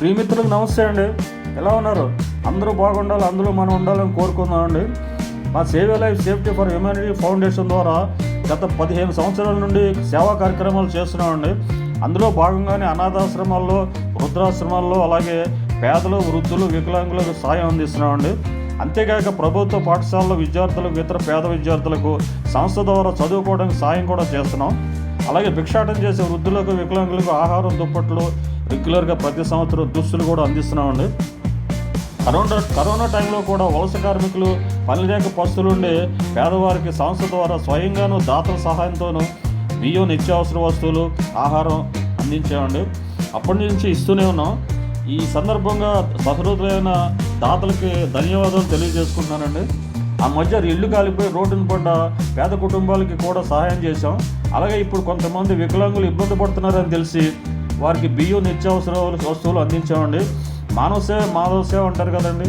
ప్రియమిత్రులకు నమస్తే అండి. ఎలా ఉన్నారు? అందరూ బాగుండాలి అందులో మనం ఉండాలని కోరుకుందామండి మా save life safety for humanity foundation ద్వారా గత పదిహేను సంవత్సరాల నుండి సేవా కార్యక్రమాలు చేస్తున్నామండి అందులో భాగంగానే అనాథాశ్రమాల్లో వృద్ధాశ్రమాల్లో అలాగే పేదలు వృద్ధులు వికలాంగులకు సాయం అందిస్తున్నామండి అంతేకాక ప్రభుత్వ పాఠశాలలో విద్యార్థులకు ఇతర పేద విద్యార్థులకు సంస్థ ద్వారా చదువుకోవడానికి సాయం కూడా చేస్తున్నాం. అలాగే భిక్షాటం చేసే వృద్ధులకు వికలాంగులకు ఆహారం దుప్పట్లు రెగ్యులర్గా ప్రతి సంవత్సరం దుస్తులు కూడా అందిస్తున్నామండి. కరోనా కరోనా టైంలో కూడా వలస కార్మికులు పని లేక పస్తులుండే పేదవారికి సంస్థ ద్వారా స్వయంగాను దాతల సహాయంతోనూ బియ్యం నిత్యావసర వస్తువులు ఆహారం అందించామండి. అప్పటి నుంచి ఇస్తూనే ఉన్నాం. ఈ సందర్భంగా సహృదయమైన దాతలకి ధన్యవాదాలు తెలియజేసుకుంటున్నానండి. ఆ మధ్య ఇల్లు కాలిపోయి రోడ్డును పడ్డ పేద కుటుంబాలకి కూడా సహాయం చేశాం. అలాగే ఇప్పుడు కొంతమంది వికలాంగులు ఇబ్బంది పడుతున్నారని తెలిసి వారికి బియ్యం నిత్యావసర వస్తువులు అందించామండి. మానవ సేవ మాధవ సేవ అంటారు కదండి.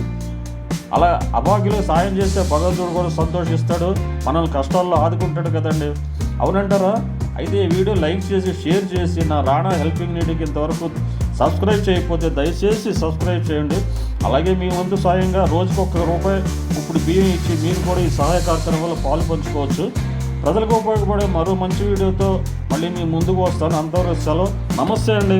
అలా అభాగ్యులకు సాయం చేస్తే భగవంతుడు కూడా సంతోషిస్తాడు. మనల్ని కష్టాల్లో ఆదుకుంటాడు కదండి. అవునంటారా? అయితే ఈ వీడియో లైక్ చేసి షేర్ చేసి నా రాణా హెల్పింగ్ నీటికి ఇంతవరకు సబ్స్క్రైబ్ చేయకపోతే దయచేసి సబ్స్క్రైబ్ చేయండి. అలాగే మీ వంతు సాయంగా రోజుకు ఒక్క రూపాయి ఇప్పుడు బియ్యం ఇచ్చి మీరు కూడా ఈ సహాయ కార్యక్రమంలో పాలు పంచుకోవచ్చు. ప్రజలకు ఉపయోగపడే మరో మంచి వీడియోతో మళ్ళీ మీ ముందుకు వస్తాను. అంతవరకు సెలవు. నమస్తే అండి.